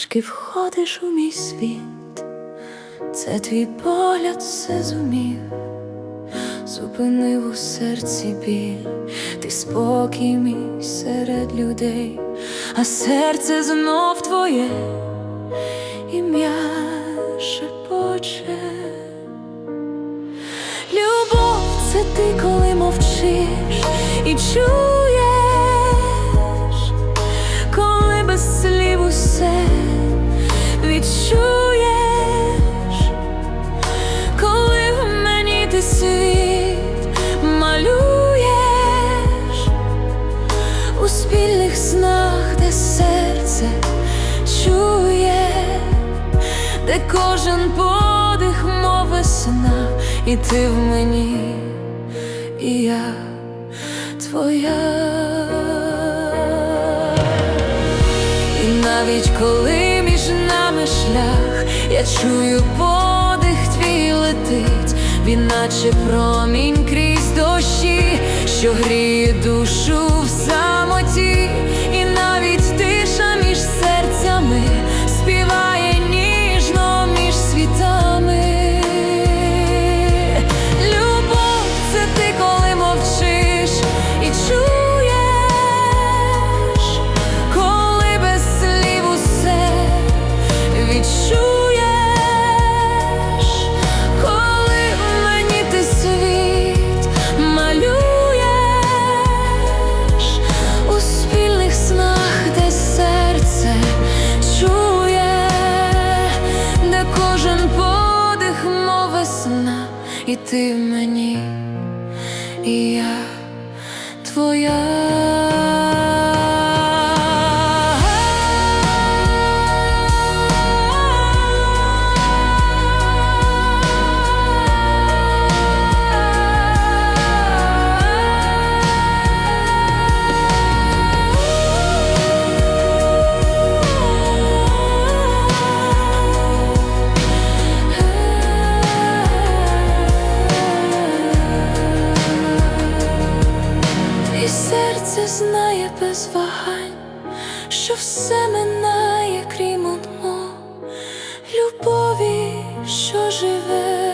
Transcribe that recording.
мовчки входиш у мій світ, це твій погляд все зумів, зупинив у серці біль, ти спокій мій серед людей, а серце знов твоє. Ім'я шепоче. Любов це ти, коли мовчиш. І чуєш, де кожен подих, мов весна, і ти в мені, і я твоя. І навіть коли між нами шлях, я чую подих твій летить, він наче промінь крізь дощі, що гріє душу і ти мені, і я твоя. знає без вагань, що все минає крім одного любові, що живе.